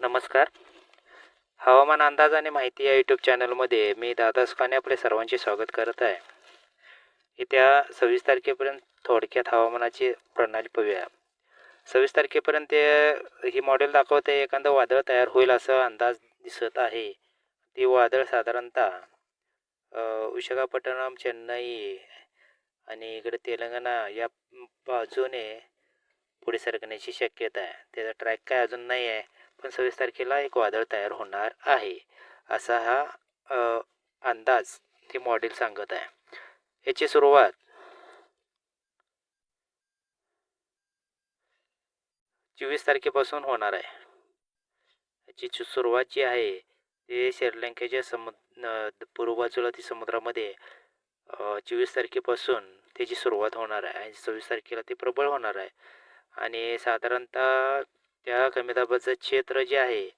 नमस्कार. हवामान अंदाज आणि माहिती या यूट्यूब चॅनलमध्ये मी दादा सुखाने आपले सर्वांचे स्वागत करत आहे. येत्या सव्वीस तारखेपर्यंत थोडक्यात हवामानाची प्रणाली पाहूया. सव्वीस तारखेपर्यंत ही मॉडेल दाखवते एखादं वादळ तयार होईल असा अंदाज दिसत आहे. ती वादळ साधारणतः विशाखापट्टणम चेन्नई आणि इकडे तेलंगणा या बाजूने पुढे सरकण्याची शक्यता आहे. त्याचा ट्रॅक काय अजून नाही आहे पण सव्वीस तारखेला एक वादळ तयार होणार आहे. असा हा अंदाज ते मॉडेल सांगत आहे. याची सुरुवात चोवीस तारखेपासून होणार आहे. याची सुरुवात जी आहे ते श्रीलंकेच्या समुद्र पूर्व बाजूला ती समुद्रामध्ये चोवीस तारखेपासून त्याची सुरुवात होणार आहे. आणि सव्वीस तारखेला ते प्रबळ होणार आहे. आणि साधारणतः त्या कमी दाबाचं क्षेत्र जे आहे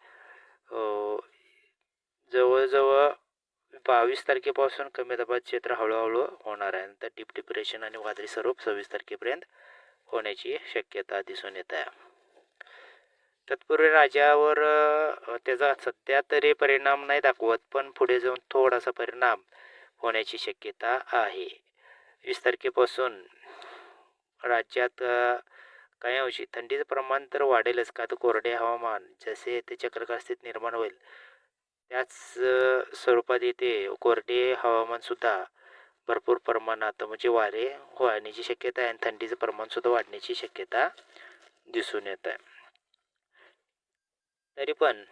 जवळजवळ बावीस तारखेपासून कमी दाबाचं क्षेत्र हळूहळू होणार आहे. नंतर डीप डिप्रेशन आणि वादळी स्वरूप सव्वीस तारखेपर्यंत होण्याची शक्यता दिसून येत आहे. तत्पूर्वी राजावर त्याचा सध्या तरी परिणाम नाही दाखवत पण पुढे जाऊन थोडासा परिणाम होण्याची शक्यता आहे. वीस तारखेपासून राज्यात काही अंशी थंडीचं प्रमाण तर वाढेलच का? तर कोरडे हवामान जसे ते चक्रकार स्थिती निर्माण होईल त्याच स्वरूपात येते कोरडे हवामानसुद्धा भरपूर प्रमाणात म्हणजे वारे वाढण्याची शक्यता आहे आणि थंडीचं प्रमाणसुद्धा वाढण्याची शक्यता दिसून येत आहे. तरी पण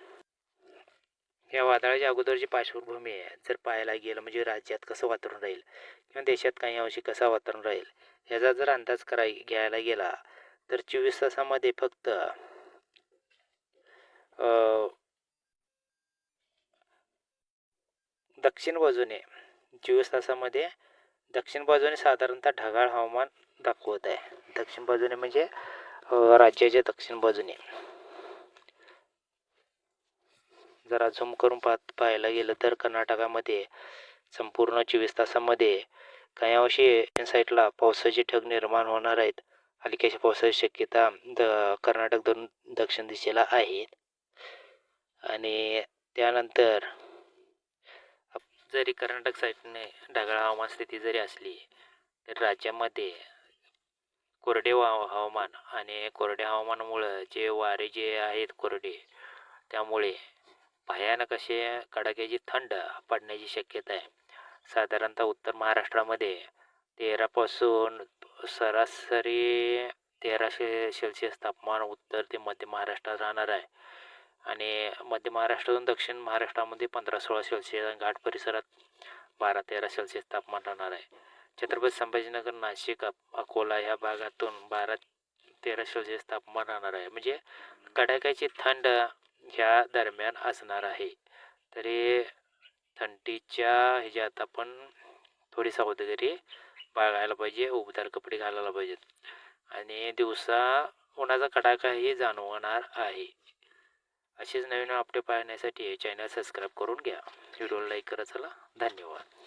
या वादळाच्या अगोदरची पार्श्वभूमी आहे जर पाहायला गेलं म्हणजे राज्यात कसं वातावरण राहील किंवा देशात काही अंशी कसं वातावरण राहील याचा जर अंदाज कराय घ्यायला गेला तर चोवीस तासामध्ये फक्त दक्षिण बाजूने चोवीस तासामध्ये दक्षिण बाजूने साधारणतः ढगाळ हवामान दाखवत आहे. दक्षिण बाजूने म्हणजे राज्याच्या दक्षिण बाजूने. जरा झूम करून पाहत पाहायला गेलं तर कर्नाटकामध्ये संपूर्ण चोवीस तासामध्ये काही अंशी साईडला पावसाचे ढग निर्माण होणार आहेत. हलक्याशा पावसाची शक्यता द कर्नाटक धरून दक्षिण दिशेला आहे आणि त्यानंतर जरी कर्नाटक साईडने ढगाळ हवामान स्थिती जरी असली तर राज्यामध्ये कोरडे वा हवामान आणि कोरड्या हवामानामुळं जे वारे जे आहेत कोरडे त्यामुळे भयानक असे कडाक्याची थंड पडण्याची शक्यता आहे. साधारणतः उत्तर महाराष्ट्रामध्ये तेरापासून सरासरी तेराशे सेल्सिअस तापमान उत्तर ते मध्य महाराष्ट्रात राहणार आहे. आणि मध्य महाराष्ट्रातून दक्षिण महाराष्ट्रामध्ये पंधरा सोळा सेल्सिअस आणि घाट परिसरात बारा तेरा सेल्सिअस तापमान राहणार आहे. छत्रपती संभाजीनगर नाशिक अकोला ह्या भागातून बारा तेरा सेल्सिअस तापमान राहणार आहे. म्हणजे कडाक्याची थंड ह्या दरम्यान असणार आहे. तरी थंडीच्या ह्याच्यात आपण थोडी सावधगिरी बाळगायला पाहिजे उबदार कपडे घालायला पाहिजेत. आणि दिवसा उन्हाचा कडाकाही जाणवणार आहे. असेच नवीन अपडेट पाहण्यासाठी चॅनल सबस्क्राईब करून घ्या. व्हिडिओला लाईक करा चला. धन्यवाद.